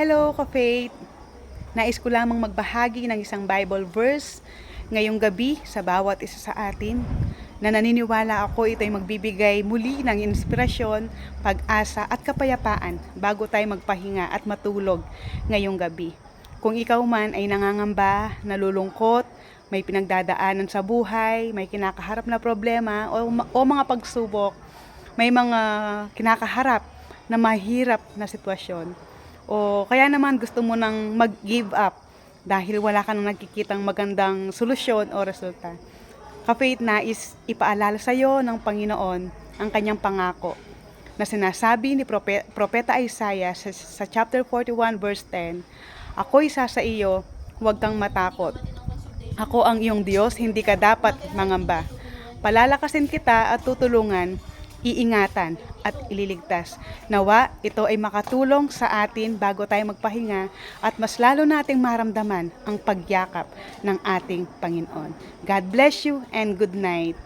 Hello, ka-faith! Nais ko lamang magbahagi ng isang Bible verse ngayong gabi sa bawat isa sa atin na naniniwala ako ito ay magbibigay muli ng inspirasyon, pag-asa at kapayapaan bago tayo magpahinga at matulog ngayong gabi. Kung ikaw man ay nangangamba, nalulungkot, may pinagdadaanan sa buhay, may kinakaharap na problema o, o mga pagsubok, may mga kinakaharap na mahirap na sitwasyon. O kaya naman gusto mo nang mag-give up dahil wala ka nang nakikitang magandang solusyon o resulta. Ka-faith nais ipaalala sa iyo ng Panginoon ang kanyang pangako na sinasabi ni Prope- Propeta Isaiah sa, sa chapter 41 verse 10, Ako'y isa sa iyo, huwag kang matakot. Ako ang iyong Diyos, hindi ka dapat mangamba. Palalakasin kita at tutulungan, iingatan at ililigtas. Nawa, ito ay makatulong sa atin bago tayo magpahinga at mas lalo nating maramdaman ang pagyakap ng ating Panginoon. God bless you and good night.